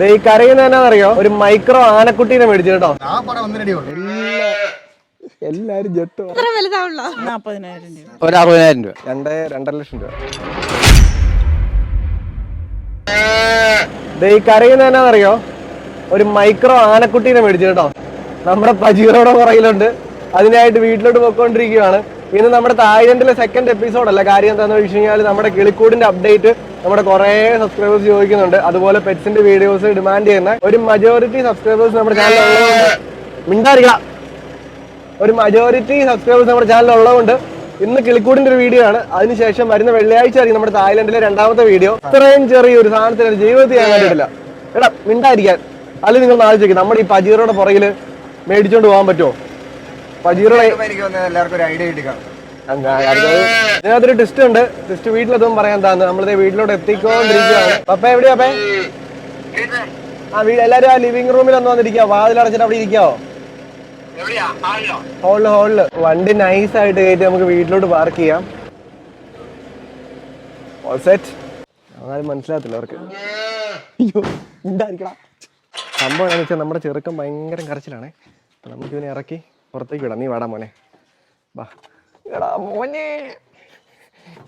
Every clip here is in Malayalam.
ദേ ഈ കരയുന്ന എന്നാന്നറിയോ? ഒരു മൈക്രോ ആനക്കുട്ടീനെ മേടിച്ചു കേട്ടോ. എല്ലാരും ജെട്ട് ഒരു അറുപതിനായിരം രൂപ. രണ്ട് രണ്ടര ലക്ഷം രൂപ. ദേ ഈ കരയുന്ന എന്നാന്നറിയോ? ഒരു മൈക്രോ ആനക്കുട്ടീനെ മേടിച്ചു കേട്ടോ. നമ്മുടെ പജീറോടെ പുറകിലുണ്ട്. അതിനായിട്ട് വീട്ടിലോട്ട് പോയിക്കൊണ്ടിരിക്കുകയാണ്. ഇന്ന് നമ്മുടെ തായ്ലൻഡിലെ സെക്കൻഡ് എപ്പിസോഡ് അല്ല. കാര്യം എന്താണെന്ന് വെച്ച് കഴിഞ്ഞാൽ നമ്മുടെ കിളിക്കൂടിന്റെ അപ്ഡേറ്റ് നമ്മുടെ കുറേ സബ്സ്ക്രൈബേഴ്സ് ചോദിക്കുന്നുണ്ട്. അതുപോലെ പെറ്റ്സിന്റെ വീഡിയോസ് ഡിമാൻഡ് ചെയ്യുന്ന ഒരു മജോറിറ്റി സബ്സ്ക്രൈബേഴ്സ് നമ്മുടെ ചാനലിൽ മിണ്ടായിരിക്കണം ഒരു മജോറിറ്റി സബ്സ്ക്രൈബേഴ്സ് നമ്മുടെ ചാനലിൽ ഉള്ളതുകൊണ്ട് ഇന്ന് കിളിക്കൂടിന്റെ ഒരു വീഡിയോ ആണ്. അതിനുശേഷം വരുന്ന വെള്ളിയാഴ്ച ആയിരിക്കും നമ്മുടെ തായ്ലൻഡിലെ രണ്ടാമത്തെ വീഡിയോ ഇത്രയും ചെറിയ ഒരു സാധനത്തിന് ജീവിതത്തിൽ ഞാൻ കണ്ടിട്ടില്ല എടാ മിണ്ടായിരിക്കാൻ അല്ലെങ്കിൽ നിങ്ങൾ നാളെ ചോദിക്കും നമ്മുടെ ഈ പജീറോടെ പുറകിൽ മേടിച്ചോണ്ട് പോകാൻ പറ്റുമോ പജീറോടെ എനിക്ക് തോന്നുന്നത് എല്ലാവർക്കും ഒരു ഐഡിയ കിട്ടി കാണും ഇതിനകത്തൊരു ട്വിസ്റ്റ് ഉണ്ട്. ടെസ്റ്റ് വീട്ടിലെത്തും പറയാൻ താന്ന് നമ്മളിത് വീട്ടിലോട്ട് എത്തിക്കൊണ്ടിരിക്കുകയാണ്. പപ്പ എവിടെയാ പപ്പേ? ആ വീട് എല്ലാരും ആ ലിവിംഗ് റൂമിൽ ഒന്ന് വന്നിരിക്കുക. വാതിലടച്ചിട്ട് അവിടെ ഇരിക്കാവോ ഹോളിൽ? ഹോളിൽ വണ്ടി നൈസ് ആയിട്ട് കയറ്റി നമുക്ക് വീട്ടിലോട്ട് പാർക്ക് ചെയ്യാം. സെറ്റ് അതായത് മനസ്സിലാകത്തില്ല അവർക്ക്. അയ്യോ ഉണ്ടായിരിക്കണം സംഭവം എന്താണെന്ന് വെച്ചാൽ നമ്മുടെ ചെറുക്കം ഭയങ്കര കരച്ചിലാണേ. അപ്പം നമുക്ക് ഇവനെ ഇറക്കി. പുറത്തേക്ക് വിടാം. നീ വാടാ മോനെ. വാ. എടാ മോനെ.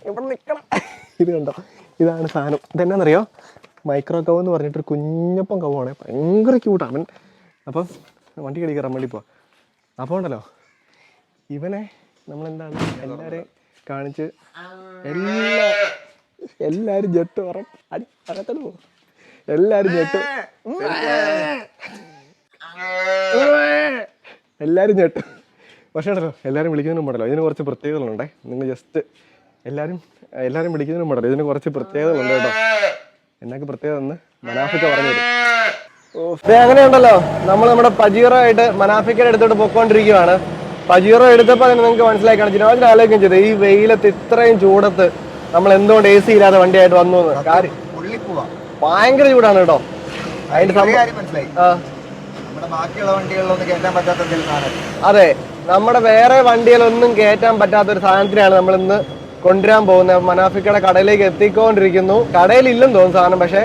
ഇവിടെ നിൽക്കണം. ഇത് കണ്ടോ? ഇതാണ് സാധനം. ഇതെന്നാന്നറിയോ? മൈക്രോ കവ് എന്ന് പറഞ്ഞിട്ടൊരു കുഞ്ഞപ്പം കവാണ് ഭയങ്കര ക്യൂട്ടാണ് അവൻ. അപ്പം വണ്ടി കടി കയറാൻ വേണ്ടി പോവാം. അപ്പോൾ ഉണ്ടല്ലോ. ഇവനെ നമ്മളെന്താണ് എല്ലാവരെയും കാണിച്ച് എല്ലാ എല്ലാവരും ജെട്ട് പറ അടി അകത്തോട്ട് പോകും എല്ലാവരും ജെട്ട് എല്ലാവരും ചേട്ടൻ പക്ഷേ ഉണ്ടല്ലോ എല്ലാവരും വിളിക്കുന്നതിനും പാടല്ലോ. ഇതിന് കുറച്ച് പ്രത്യേകതകളുണ്ടേ. നിങ്ങൾ ജസ്റ്റ് എല്ലാവരും എല്ലാവരും വിളിക്കുന്നതിനും പാടല്ലോ. ഇതിന് കുറച്ച് പ്രത്യേകതകളുണ്ട് കേട്ടോ. എന്നൊക്കെ പ്രത്യേകത എന്ന് മനാഫിക്ക പറഞ്ഞു തരും. ഓ അങ്ങനെ ഉണ്ടല്ലോ. നമ്മൾ നമ്മുടെ പജീറോ ആയിട്ട് മനാഫിക്കയുടെ അടുത്തോട്ട് പോയിക്കൊണ്ടിരിക്കുകയാണ്. പജീറോ എടുത്തപ്പോൾ തന്നെ നിങ്ങൾക്ക് മനസ്സിലായി കാണിച്ചു അതിന് ആലോചിക്കും ചെയ്തത് ഈ വെയിലത്ത് ഇത്രയും ചൂടത്ത് നമ്മൾ എന്തുകൊണ്ട് എ സി ഇല്ലാതെ വണ്ടിയായിട്ട് വന്നു എന്ന്? ഭയങ്കര ചൂടാണ് കേട്ടോ. അതിന്റെ സമയം സംഭവം മനസ്സിലായി. അതെ നമ്മുടെ വേറെ വണ്ടികളൊന്നും കയറ്റാൻ പറ്റാത്ത ഒരു സാധനത്തിനാണ് നമ്മൾ ഇന്ന് കൊണ്ടുവരാൻ പോകുന്നത്. മനാഫിക്കയുടെ കടയിലേക്ക് എത്തിക്കൊണ്ടിരിക്കുന്നു. കടയിൽ ഇല്ലെന്ന് തോന്നുന്നു സാധനം പക്ഷേ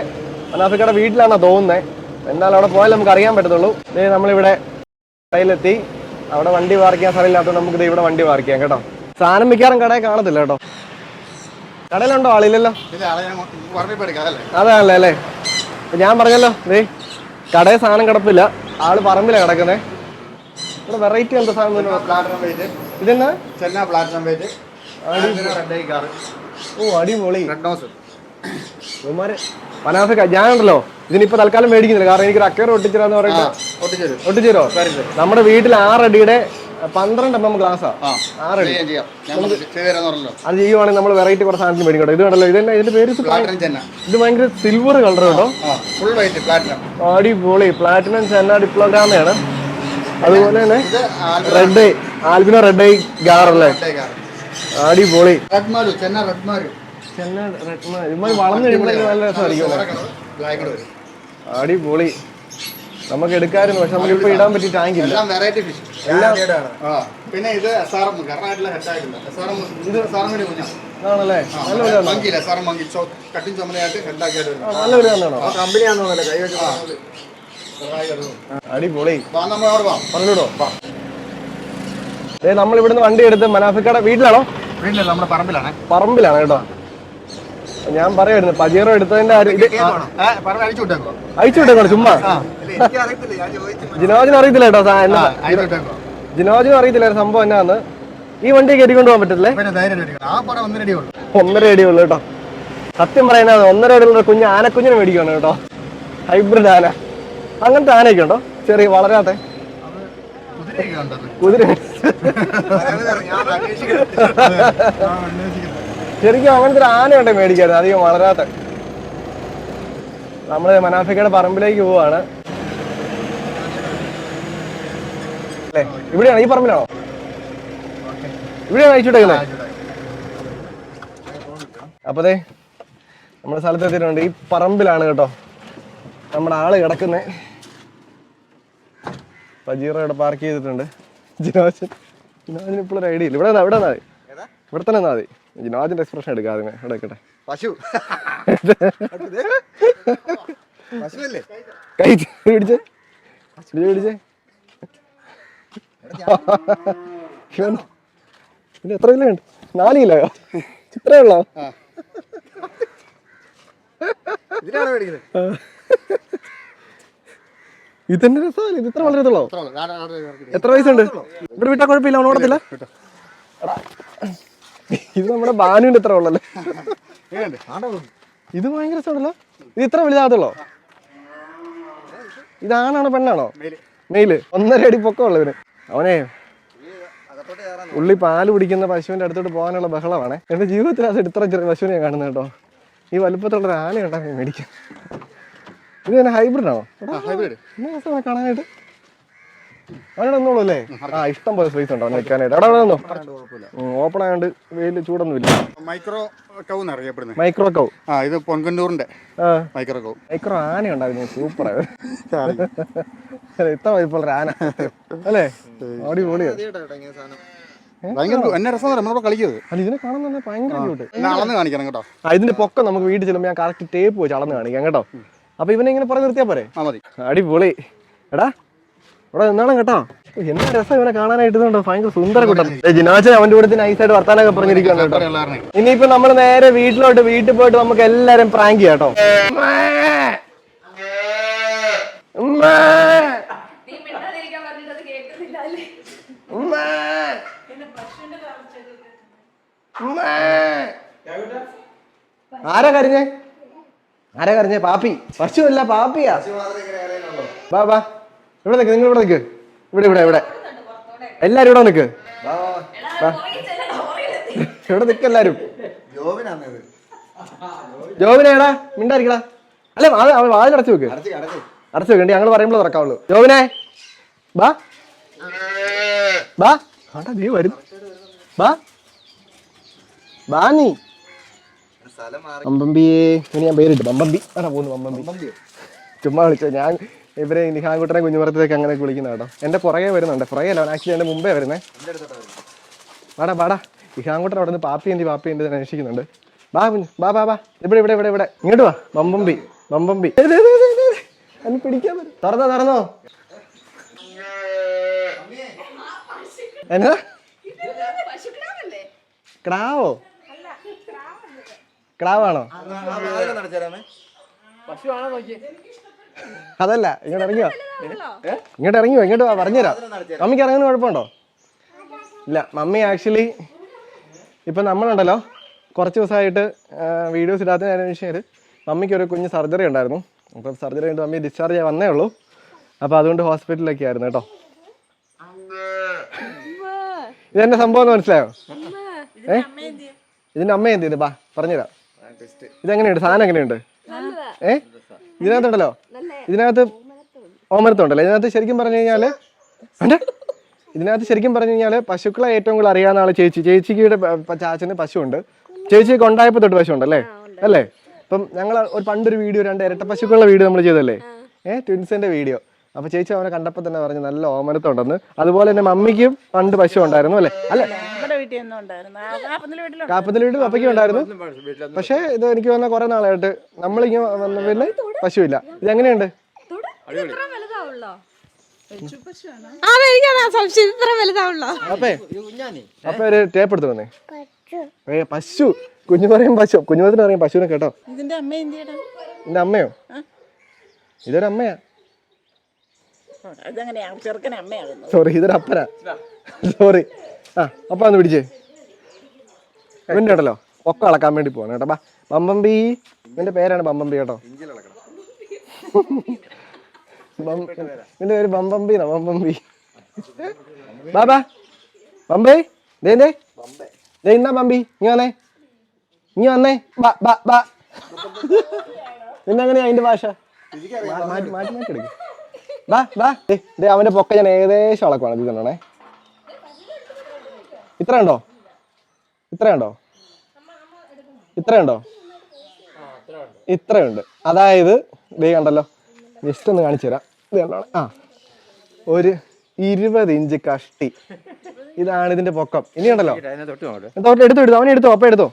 മനാഫിക്കയുടെ വീട്ടിലാണോ തോന്നുന്നത് എന്നാൽ അവിടെ പോയാൽ നമുക്ക് അറിയാൻ പറ്റത്തുള്ളൂ. ദേ നമ്മളിവിടെ കടയിലെത്തി. അവിടെ വണ്ടി പാർക്ക് ചെയ്യാൻ സ്ഥലമില്ലാത്തതുകൊണ്ട് നമുക്ക് ദേ ഇവിടെ വണ്ടി പാർക്ക് ചെയ്യാം കേട്ടോ. സാധനം മിക്കാറും കടയിൽ കാണത്തില്ല കേട്ടോ. കടയിലുണ്ടോ ആളില്ലല്ലോ അതെ അതാണല്ലേ അല്ലേ? അപ്പൊ ഞാൻ പറഞ്ഞല്ലോ ദേ കടയിൽ സാധനം കിടപ്പില്ല. ആൾ പറമ്പിലാണ് കിടക്കുന്നേ. ഇവിടെ വെറൈറ്റി എന്താ സാധനം ഇതെന്നാ? ചെന്ന പ്ലാറ്റിനം വെയിറ്റ് ഓ അടിപൊളി. പനാഫിക്ക ഞാനുണ്ടല്ലോ. ഇതിനിപ്പോ തൽക്കാലം മേടിക്കുന്നില്ല. കാരണം എനിക്ക് അക്കർ ഒട്ടിച്ചിരാന്ന് പറഞ്ഞിട്ട്. ഒട്ടിച്ചിരോ ഒട്ടിച്ചേരോ നമ്മുടെ വീട്ടിൽ ആറടിയുടെ പന്ത്രണ്ട് എം എം ഗ്ലാസ് ആറടി അത് ചെയ്യുവാണെങ്കിൽ നമ്മൾ വെറൈറ്റി കുറച്ച് സാധനത്തിന് മേടിക്കട്ടോ ഇത് കണ്ടല്ലോ ഇത് ഇതിന്റെ പേര് ഇത് ഭയങ്കര സിൽവർ കളർ കേട്ടോ. അടിപൊളി. പ്ലാറ്റിനം ചെന്ന ഡിപ്ലോഗ്രാമയാണ് അതുപോലെ തന്നെ red eye albino red eye ഗാർ അല്ലേ? അടിപൊളി. ചെന്ന റെഡ് വളർന്നു കഴിയുമ്പോഴേക്കും നല്ല രസമായിരിക്കും. അടിപൊളി. നമുക്ക് എടുക്കാമായിരുന്നു പക്ഷെ നമുക്ക് ഇപ്പൊ ഇടാൻ പറ്റി ടാങ്ക് ഇല്ല. എല്ലാം വെറൈറ്റി ഫിഷ് എല്ലാം ആ. പിന്നെ ഇത് എസ്ആർഎം ആർ എം കർണാടകയിലെ ഹെഡ് ആയിട്ടില്ല എസ് ഇത് കുഞ്ഞാണ് ആണല്ലേ? നല്ല ഒരു മങ്കിയില്ല മങ്കി. ചുമലയായിട്ട് നല്ല ഒരു തന്നെയാണോ ആ തോന്നുന്നില്ല കൈ വെച്ച് അടിപൊളി. പറഞ്ഞിടോ ഇവിടുന്ന് വണ്ടി എടുത്ത് മനാഫിക്കട വീട്ടിലാണോ? വീട്ടിലല്ല നമ്മുടെ പറമ്പിലാണ്. പറമ്പിലാണ് കേട്ടോ. ഞാൻ പറയായിരുന്നു പജീറോ എടുത്തതിന്റെ അയച്ചു വിട്ടേക്കോ? ചുമ്മാ. ജിനോജിന് അറിയത്തില്ല കേട്ടോ ജിനോജിന് അറിയത്തില്ല ഒരു സംഭവം എന്നാന്ന്. ഈ വണ്ടി കയറ്റിക്കൊണ്ട് പോകാൻ പറ്റത്തില്ലേ? ഉള്ളു. ഒന്നര അടി ഉള്ളു കേട്ടോ. സത്യം പറയുന്നത് ഒന്നര അടിയുള്ള കുഞ്ഞ് ആനക്കുഞ്ഞിനെ മേടിക്കണം കേട്ടോ. ഹൈബ്രിഡ് ആന. അങ്ങനത്തെ ആനയൊക്കെ ഉണ്ടോ? ചെറിയ വളരാത്ത. കുതിര കുതിര ശരിക്കും അങ്ങനത്തെ ഒരു ആനയുണ്ടെ മേടിക്കായിരുന്നു അധികം വളരാത്ത. നമ്മൾ മനാഫിക്കയുടെ പറമ്പിലേക്ക് പോവാണ്. അല്ലേ? ഇവിടെയാണ്? ഈ പറമ്പിലാണോ? ഇവിടെയാണ് അയച്ചുവിട്ടേക്കുന്നത് അപ്പതേ നമ്മുടെ സ്ഥലത്ത് എത്തിയിട്ടുണ്ട്. ഈ പറമ്പിലാണ് കേട്ടോ നമ്മുടെ ആൾ കിടക്കുന്നേ. പജീറോ ഇവിടെ പാർക്ക് ചെയ്തിട്ടുണ്ട്. ജിനോജൻ. ജിനോജൻ ഇപ്പോഴൊരു ഐഡിയ ഇല്ല. ഇവിടെ ഇവിടെ നിന്നാ മതി. ഇവിടെ തന്നെ നിന്നാ മതി. ജിനോജിന്റെ എക്സ്പ്രഷൻ എടുക്കാതിന് എടുക്കട്ടെ പശു പശുവല്ലേ കൈ പിടിച്ചേ പിടിച്ചേ പിന്നെ എത്ര കിലോ ഉണ്ട് നാല് കിലോയോ ഇത്രേ ഉള്ളോ ഇതെന്നെ രസമല്ലേ ഇത് ഇത്ര വളരത്തുള്ളോ. എത്ര വയസ്സുണ്ട് ഇവിടെ വിട്ടാ കുഴപ്പമില്ല അവൻ ഓടത്തില്ല ഇത് നമ്മുടെ ബാനുവിന്റെ ഇത്ര ഉള്ളല്ലേ? ഇത് ഭയങ്കര രസമുണ്ടല്ലോ ഇത് ഇത്ര വലുതാകത്തുള്ളോ? ഇതാണാണോ പെണ്ണാണോ. മെയിൽ. ഒന്നര അടി പൊക്കമുള്ള ഇവന്. അവനെ ഉള്ളി പാൽ കുടിക്കുന്ന പശുവിന്റെ അടുത്തോട്ട് പോകാനുള്ള ബഹളമാണ്. എന്റെ ജീവിതത്തിൽ അത് ഇത്ര ചെറിയ പശുവിനെ ഞാൻ കാണുന്നത് കേട്ടോ. ഈ വലുപ്പത്തിലുള്ള ആന ഉണ്ടാക്കി മേടിക്കാം ഇത് തന്നെ ഹൈബ്രിഡ് ആണോ? ഹൈബ്രിഡ് കാണാനായിട്ട് അവിടെ നിന്നോളൂ അല്ലേ? ആ ഇഷ്ടം പോലെ സ്പേസ് ഉണ്ടോ അവന് വെക്കാനായിട്ട് അവിടെ അവിടെ നിന്നോ. ഓപ്പൺ ആയതുകൊണ്ട് വെയിൽ ചൂടൊന്നുമില്ല. മൈക്രോ കൗ എന്ന് അറിയപ്പെടുന്നത് മൈക്രോ കൗ. ആ ഇത് പൊൻകന്നൂറിന്റെ ആ. മൈക്രോ കൗ. മൈക്രോ ആന ഉണ്ടായിരുന്നു സൂപ്പർ ഇത്ര വലിപ്പമുള്ള ആന. അല്ലേ? അടിപൊളിയാ ഭയങ്കര എന്നെ രസം നമ്മളിപ്പോ കളിക്കുന്നത് അല്ല ഇതിനെ കാണാൻ തന്നെ ഭയങ്കര ക്യൂട്ട് കാണിക്കണം കേട്ടോ. ആ ഇതിന്റെ പൊക്കം നമുക്ക് വീട്ടിൽ ചെല്ലുമ്പോൾ ഞാൻ കറക്റ്റ് ടേപ്പ് വെച്ച് അളന്ന് കാണിക്കാം കേട്ടോ. അപ്പൊ ഇവനെ ഇങ്ങനെ പറഞ്ഞു നിർത്തിയാ പോരെ? അടിപൊളി. എടാ ഇവിടെ നിന്നാണ് കേട്ടോ? എന്നാ രസം ഇവനെ കാണാനായിട്ട് ഇതുണ്ടോ? ഭയങ്കര സുന്ദര കൂട്ടം. ജിനാച്ചൻ അവന്റെ കൂടെ നൈസായിട്ട് വർത്താനൊക്കെ പറഞ്ഞിരിക്കുകയാണ് കേട്ടോ. ഇനിയിപ്പോ നമ്മൾ നേരെ വീട്ടിലോട്ട് വീട്ടിൽ പോയിട്ട് നമുക്ക് എല്ലാരും പ്രാങ്ക് ചെയ്യാട്ടോ ആരാ കരഞ്ഞേ? ആരാ കരഞ്ഞേ? പാപ്പി. പശു അല്ല പാപ്പിയാ ബാ ബാ ഇവിടെ നിക്ക് നിങ്ങൾ ഇവിടെ നിക്ക്. ഇവിടെ ഇവിടെ ഇവിടെ. എല്ലാരും ഇവിടെ പുറകിലെത്തി. ഇവിടെ നിക്ക് എല്ലാരും. ജോബിനേടാ മിണ്ടായിരിക്കടാ. അല്ല അത് വാതിൽ അടച്ചു വെക്ക്. അടച്ചു വെക്കണ്ടി ഞങ്ങൾ പറയുമ്പോൾ തുറക്കാവുള്ളൂ. ജോബിനെ ബാ. ബാ. നീ വരും. ബാ. ബാ നീ. ബമ്പമ്പിയേ ഇനി ഞാൻ പേരിട്ട്. ബമ്പമ്പി ആടാ പോകുന്നു ബമ്പമ്പി ചുമ്മാ വിളിച്ചോ ഞാൻ ഇവരെ നിഹാൻകുട്ടനെ കുഞ്ഞുമറത്തേക്ക് അങ്ങനെ വിളിക്കുന്ന കേട്ടോ. എന്റെ പുറകെ വരുന്നുണ്ട്. പുറകെ അല്ല ആക്ച്വലി എന്റെ മുമ്പേ വരുന്നേ. വാടാ വാടാ. നിഹാൻകുട്ടൻ അവിടെ നിന്ന് പാപ്പി എന്തി പാപ്പി എന്തി അന്വേഷിക്കുന്നുണ്ട്. ബാ കുഞ്ഞു ബാ ബാ ബാ ഇവിടെ ഇവിടെ ഇവിടെ ഇവിടെ. ഇങ്ങോട്ട് വാ. ബമ്പമ്പി ബമ്പമ്പി പിടിക്കാൻ തുറന്നോ തുറന്നോ. എന്നാ? ക്രാവോ? ക്രാവാണോ? അതല്ല ഇങ്ങോട്ട് ഇറങ്ങിയോ? ഇങ്ങോട്ട് ഇറങ്ങിയോ? ഇങ്ങോട്ട് വാ പറഞ്ഞുതരാം. മമ്മിക്ക് ഇറങ്ങുന്ന കുഴപ്പമുണ്ടോ? ഇല്ല മമ്മി ആക്ച്വലി ഇപ്പം നമ്മളുണ്ടല്ലോ. കുറച്ച് ദിവസമായിട്ട് വീഡിയോസ് ഇടാത്തതിനു ശേഷം മമ്മിക്ക് ഒരു കുഞ്ഞ് സർജറി ഉണ്ടായിരുന്നു. അപ്പം സർജറി കഴിഞ്ഞിട്ട് മമ്മി ഡിസ്ചാർജ് ചെയ്യാൻ വന്നേ ഉള്ളൂ. അപ്പോൾ അതുകൊണ്ട് ഹോസ്പിറ്റലിലൊക്കെ ആയിരുന്നു കേട്ടോ. ഇതെന്നെ സംഭവം എന്ന് മനസ്സിലായോ? ഏ? ഇതിന്റെ അമ്മ എന്ത് ചെയ്ത്? ബാ പറഞ്ഞുതരാം. ഇതെങ്ങനെയുണ്ട്? സാധനം എങ്ങനെയുണ്ട്? ഏ? ഇതിനകത്തുണ്ടല്ലോ? ഇതിനകത്ത് ഓമനത്തുണ്ടല്ലോ? ഇതിനകത്ത് ശരിക്കും പറഞ്ഞു കഴിഞ്ഞാൽ വേണ്ട ഇതിനകത്ത് ശരിക്കും പറഞ്ഞു കഴിഞ്ഞാൽ പശുക്കളെ ഏറ്റവും കൂടുതൽ അറിയാവുന്ന ആൾ ചേച്ചി. ചേച്ചിയുടെ ചാച്ചന് പശുണ്ട് ചേച്ചി ഉണ്ടായപ്പോ തൊട്ട് പശു ഉണ്ടല്ലേ അല്ലേ? അപ്പം ഞങ്ങൾ ഒരു പണ്ടൊരു വീഡിയോ രണ്ട് ഇരട്ട പശുക്കളുടെ വീഡിയോ നമ്മൾ ചെയ്തല്ലേ ഏഹ് ട്വിൻസിന്റെ വീഡിയോ. അപ്പൊ ചേച്ചി അവനെ കണ്ടപ്പോൾ തന്നെ പറഞ്ഞു നല്ല ഓമനത്തുണ്ടെന്ന്. അതുപോലെ തന്നെ മമ്മിക്കും പണ്ട് പശു ഉണ്ടായിരുന്നു അല്ലേ? അല്ലെ വീട്ടിൽ കാപ്പത്തിൽ വീട് പപ്പയ്ക്കും ഉണ്ടായിരുന്നു. പക്ഷേ ഇത് എനിക്ക് വന്ന കുറെ നാളായിട്ട് നമ്മളിങ്ങനെ വന്ന പിന്നെ പശുവില്ല. ഇത് എങ്ങനെയുണ്ട് ഇത്ര വലുതാവുള്ളോ? അതെനിക്കാണ് സംശയം. ഇത്ര വലുതാവുള്ളോ? അപ്പേ അപ്പൊ ഒരു ടേപ്പ് എടുത്തു വന്നേ. ഏ പശു. കുഞ്ഞു പറയും പശു. കുഞ്ഞുമത്തിന് പറയും പശുവിനെ കേട്ടോ. ഇതിന്റെ അമ്മ ഇതിന്റെ അമ്മയോ? ഇതൊരു അമ്മയാ. സോറി ഇതൊരു അപ്പനാ. സോറി ആ അപ്പ ഒന്ന് പിടിച്ചേ. ഇവന്റെ കേട്ടല്ലോ ഒക്കെ അളക്കാൻ വേണ്ടി പോവാണ് കേട്ടോ. ബാ ബമ്പമ്പി ഇവന്റെ പേരാണ് ബമ്പമ്പി കേട്ടോ. ബം- ഇവന്റെ പേര് ബമ്പമ്പി എന്നാ ബമ്പമ്പി ബാബാ. ബാ ബമ്പേ ദേ ദേ. ദേ ഇന്നാ ബമ്പി ഇങ്ങ വന്നേ. ഇങ്ങ വന്നേ. ബാ ബാ ബാ. പിന്നെങ്ങനെയാ അതിന്റെ ഭാഷ? മാ- മാറ്റി മാറ്റി മാറ്റി എടുക്കും. ബാ ബാ. ദേ, ദേ അവന്റെ പൊക്ക ഞാൻ ഏകദേശം അളക്കുവാണ്. ഇത് തന്നേ ഇത്ര ഉണ്ടോ ഇത്ര ഉണ്ടോ ഇത്ര ഉണ്ടോ ഇത്രയുണ്ട്. അതായത് ദേ കണ്ടല്ലോ. ജസ്റ്റ് ഒന്ന് കാണിച്ചു തരാം. ഇത് കണ്ടോ? ആ. ഒരു ഇരുപത് ഇഞ്ച് കഷ്ടി. ഇതാണ് ഇതിന്റെ പൊക്കം. ഇനി ഉണ്ടല്ലോ തൊട്ട് എടുത്തു എടുത്തു അവനെ എടുത്തോ അപ്പ എടുത്തോ.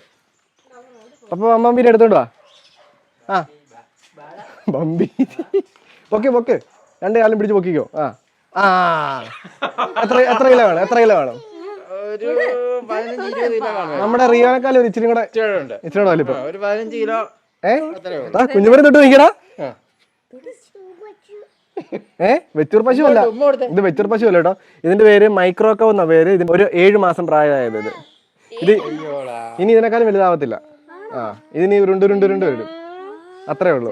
അപ്പൊ ബമ്പീനെ എടുത്തോണ്ട് വാ. ആ. ബമ്പി പൊക്കെ പൊക്ക്. രണ്ട് കാലം പിടിച്ച് പൊക്കിക്കോ. ആ. ആ. എത്ര എത്ര കിലോ വേണം? എത്ര കിലോ വേണം? നമ്മുടെ റിയോനേക്കാളും ഒരു ഇച്ചിരി കൂടെ ഇച്ചിരി കൂടെ വലിപ്പം. ഒരു പതിനഞ്ച് കിലോ ഏ? ആ കുഞ്ഞുമരി തൊട്ട് നോക്കിയടാ. ഏഹ് ഏ? വെച്ചൂർ പശു അല്ല. ഇത് വെച്ചൂർ പശു അല്ല കേട്ടോ. ഇതിന്റെ പേര് മൈക്രോക്കോ എന്ന പേര്. ഇതിന് ഒരു ഏഴ് മാസം പ്രായമായത് ഇത്. ഇത് ഇനി ഇതിനേക്കാളും വലുതാവത്തില്ല. ആ ഇതിന് ഉരുണ്ട് ഉരുണ്ട് ഉരുണ്ട് വരും. അത്രേ ഉള്ളൂ.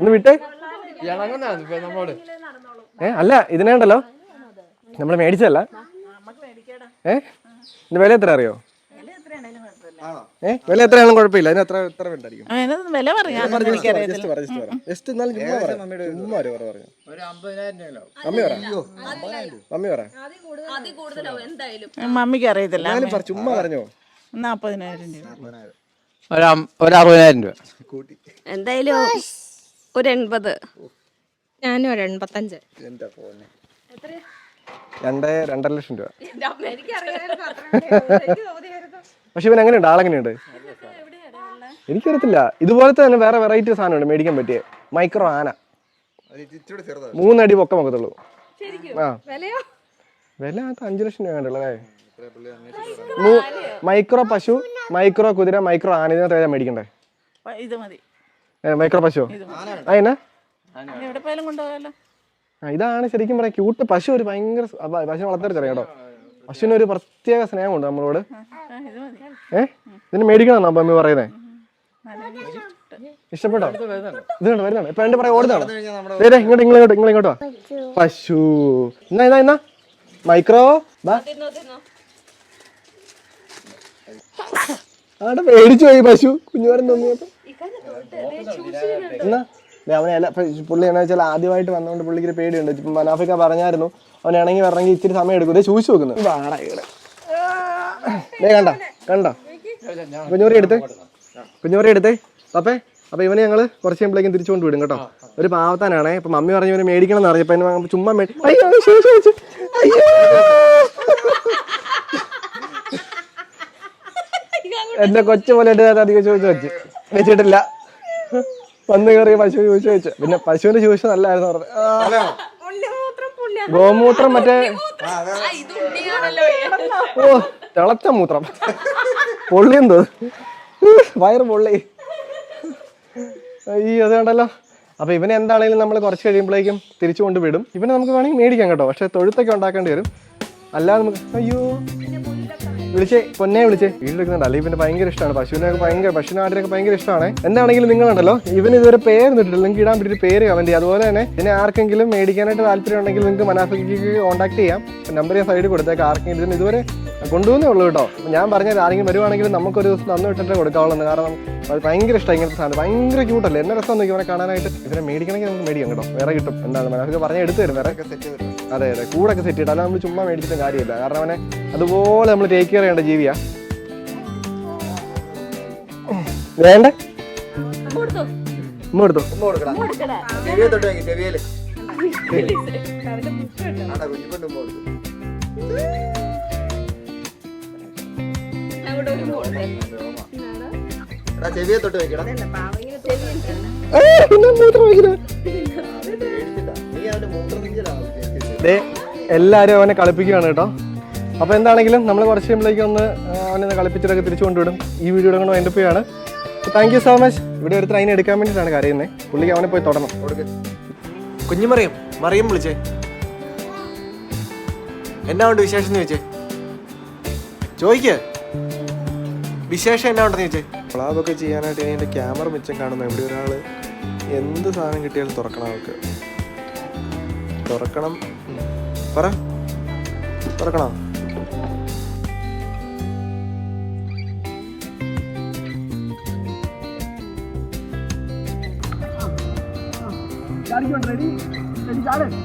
ഒന്ന് വിട്ടേ. ഏ അല്ല ഇതിനേണ്ടല്ലോ നമ്മൾ മേടിച്ചതല്ല. ഏ? ഇതിന്റെ വില എത്ര അറിയോ? ഏ? വില എത്രയാണെങ്കിലും കുഴപ്പമില്ല. അതിന് എത്ര എത്ര ഉണ്ടായിരിക്കും വില പറയാൻ ജസ്റ്റ് എന്നാലും ചുമ്മാ പറ. ചുമ്മാ ഒരു പറഞ്ഞു മമ്മി പറ. മമ്മി പറ. മമ്മിക്ക് അറിയത്തില്ല. എന്നാലും പറ ചുമ്മാ പറഞ്ഞോ. നാപ്പതിനായിരം രൂപ. ഒരു അറുപതിനായിരം രൂപ. എന്തായാലും ഒരു എൺപത്. ഞാനും ഒരു എൺപത്തഞ്ച്. എന്റെ രണ്ട് രണ്ടര ലക്ഷം രൂപ. പക്ഷെ ഇവൻ എങ്ങനെയുണ്ട്? ആളെങ്ങനെയുണ്ട്? എനിക്കറിയത്തില്ല. ഇതുപോലത്തെ തന്നെ വേറെ വെറൈറ്റി സാധനമുണ്ട് മേടിക്കാൻ പറ്റിയ. മൈക്രോ ആന. മൂന്നടി പൊക്കം വെക്കത്തുള്ളൂ ആ. വില അഞ്ചു ലക്ഷം രൂപ വേണ്ടല്ലേ മൈക്രോ പശു മൈക്രോ കുതിര മൈക്രോ ആന. ഇതിനകത്ത് ഏതാ മേടിക്കണ്ടേ? മൈക്രോ പശു? അതിനാ ഇതാണ് ശരിക്കും പറയാം ക്യൂട്ട് പശു ഒരു ഭയങ്കര പശു വളർത്തരുത് കേട്ടോ. പശുവിന് ഒരു പ്രത്യേക സ്നേഹമുണ്ട് നമ്മളോട്. ആ, ഇത് മതി. ഏ? ഇതിന് മേടിക്കണം അപ്പൊ അമ്മ പറയുന്നേ? ഇഷ്ടപ്പെട്ടോ? ഇത് കണ്ടോ വരുന്നുണ്ട്? ഇപ്പൊ എന്റെ പറയാം ഓടുന്നതാണോ? ദേ, ദേ, ഇങ്ങോട്ട് ഇങ്ങോട്ട് ഇങ്ങോട്ട് ഇങ്ങോട്ട് വാ. പശു. എന്നാ എന്നാ എന്നാ? മൈക്രോ അവിടെ മേടിച്ചു പോയി പശു. കുഞ്ഞുവാരം തോന്നിയപ്പോ എന്നാ ദേ, അവനെ പുള്ളി എന്നാ വെച്ചാൽ ആദ്യമായിട്ട് വന്നുകൊണ്ട് പുള്ളിക്ക് ഒരു പേടിയുണ്ട്. ഇപ്പൊ മനാഫിക്ക പറഞ്ഞായിരുന്നു അവൻ ഇണങ്ങി വരണമെങ്കിൽ ഇച്ചിരി സമയം എടുക്കും. ഇതേ ചൂസ് വെക്കുന്നു വാടാ ഇവിടെ ദേ കണ്ട കണ്ടോ? കുഞ്ഞുറി എടുത്തേ. കുഞ്ഞുറി എടുത്തേ. അപ്പേ അപ്പൊ ഇവനെ ഞങ്ങൾ കുറച്ച് കഴിയുമ്പോഴേക്കും തിരിച്ചു വിടും കേട്ടോ. ഒരു പാവത്താനാണേ. ഇപ്പൊ മമ്മി പറഞ്ഞു ഇവനെ മേടിക്കണം എന്ന് പറഞ്ഞപ്പോ എന്നെ ചുമ്മാ മേടി അയ്യോ. അയ്യോ. എന്റെ കൊച്ചു പോലെ അധികം ചോദിച്ചു വെച്ച്. വെച്ചിട്ടില്ല. വന്ന് കയറി പശു ചോദിച്ചു വെച്ചു പിന്നെ പശുവിന്റെ ചോദിച്ചു നല്ലായിരുന്നു പറഞ്ഞു. ഗോമൂത്രം മറ്റേ ഓ തിളച്ച മൂത്രം. പൊള്ളി എന്തോ? വയറ് പൊള്ളി. ഈ അത് കണ്ടല്ലോ. അപ്പൊ ഇവനെ എന്താണെങ്കിലും നമ്മൾ കുറച്ച് കഴിയുമ്പോഴേക്കും തിരിച്ചു കൊണ്ട് വിടും. ഇവനെ നമുക്ക് വേണമെങ്കിൽ മേടിക്കാം കേട്ടോ. പക്ഷെ തൊഴുത്തൊക്കെ ഉണ്ടാക്കേണ്ടി വരും. അല്ലാതെ നമുക്ക് അയ്യോ. വിളിച്ചേ പൊന്നെ വിളിച്ചേ. വീട്ടിലെടുക്കുന്നുണ്ട് അല്ലെങ്കിൽ പിന്നെ ഭയങ്കര ഇഷ്ടമാണ്. പശുവിനൊക്കെ ഭയങ്കര പശുവിനെ ആടിനൊക്കെ ഭയങ്കര ഇഷ്ടമാണ്. എന്താണെങ്കിലും നിങ്ങളുണ്ടല്ലോ. ഇവന് ഇതുവരെ പേര് ഇട്ടിട്ടില്ല നിങ്ങൾക്ക് ഇടാൻ പറ്റിയൊരു പേര് കമന്റ് ചെയ്യുക അതുപോലെ തന്നെ ഇതിനെ ആർക്കെങ്കിലും മേടിക്കാനായിട്ട് താല്പര്യം ഉണ്ടെങ്കിൽ നിങ്ങൾക്ക് മനാഫിക്ക് കോൺടാക്ട് ചെയ്യാം. നമ്പർ ഞാൻ സൈഡിൽ കൊടുത്തേക്കാം. ആർക്കെങ്കിലും ഇതിന് ഇതുവരെ കൊണ്ടുവന്നേ ഉള്ളൂ കേട്ടോ. ഞാൻ പറഞ്ഞത് ആരെങ്കിലും വരുവാണെങ്കിൽ നമുക്കൊരു ദിവസം തന്നു വിട്ടിട്ട് കൊടുക്കാവുള്ളൂ കാരണം അത് ഭയങ്കര ഇഷ്ടം ഇങ്ങനത്തെ സാധനം. ഭയങ്കര ക്യൂട്ടല്ലേ എന്നെ രസം നോക്കി ഇവനെ കാണാനായിട്ട് ഇതിനെ മേടിക്കണമെങ്കിൽ നമുക്ക് മേടിക്കാം കേട്ടോ. വേറെ കിട്ടും. എന്താണ് മനാഫിക്ക് പറഞ്ഞാൽ എടുത്തു തരും. വേറെ അതെ അതെ. കൂടൊക്കെ സെറ്റ് ചെയ്തിട്ട് അല്ല നമ്മൾ ചുമ്മാ മേടിച്ചിട്ട് കാര്യമില്ല. കാരണം അവനെ അതുപോലെ നമ്മൾ ടേക്ക് കെയർ ചെയ്യേണ്ട ജീവിയാ. വേണ്ടേ. ഉമ്മ എടുത്തോ ചെവിയെ തൊട്ട് നോക്കി ചെവിയിൽ. കുഞ്ഞിപ്പെണ്ണും കൊടുത്തു ഒരു. എടാ ചെവിയെ തൊട്ട് വെക്കടാ എല്ലാവരും അവനെ കളിപ്പിക്കുകയാണ് കേട്ടോ. അപ്പോൾ എന്താണെങ്കിലും നമ്മൾ കുറച്ച് കഴിയുമ്പോഴേക്കും ഒന്ന് അവനെ കളിപ്പിച്ചിട്ടൊക്കെ തിരിച്ചു കൊണ്ടുവിടും. ഈ വീഡിയോ കൊണ്ട് വൈൻഡപ്പ് ചെയ്യാണ്. താങ്ക് യു സോ മച്ച് ഇവിടെ ഒരു ട്രെയിൻ എടുക്കാൻ വേണ്ടിയിട്ടാണ് കരയുന്നത് പുള്ളിക്ക് അവനെ പോയി തുടങ്ങും കുഞ്ഞുമറിയും മറിയും വിളിച്ചേ. എന്നാ ഉണ്ട് വിശേഷം എന്ന് ചോദിച്ചേ? ചോദിക്ക്. വിശേഷം എന്നാ ഉണ്ടെന്ന് ചോദിച്ചേ ഫ്ലാബൊക്കെ ചെയ്യാനായിട്ട് ഇനി എന്റെ ക്യാമറ മിച്ചം കാണുന്ന ഇവിടെ ഒരാൾ എന്ത് സാധനം കിട്ടിയാലും തുറക്കണം അവർക്ക് തുറക്കണം. പറ. തുറക്കണം? ready? Ready, തുറക്കണോ ready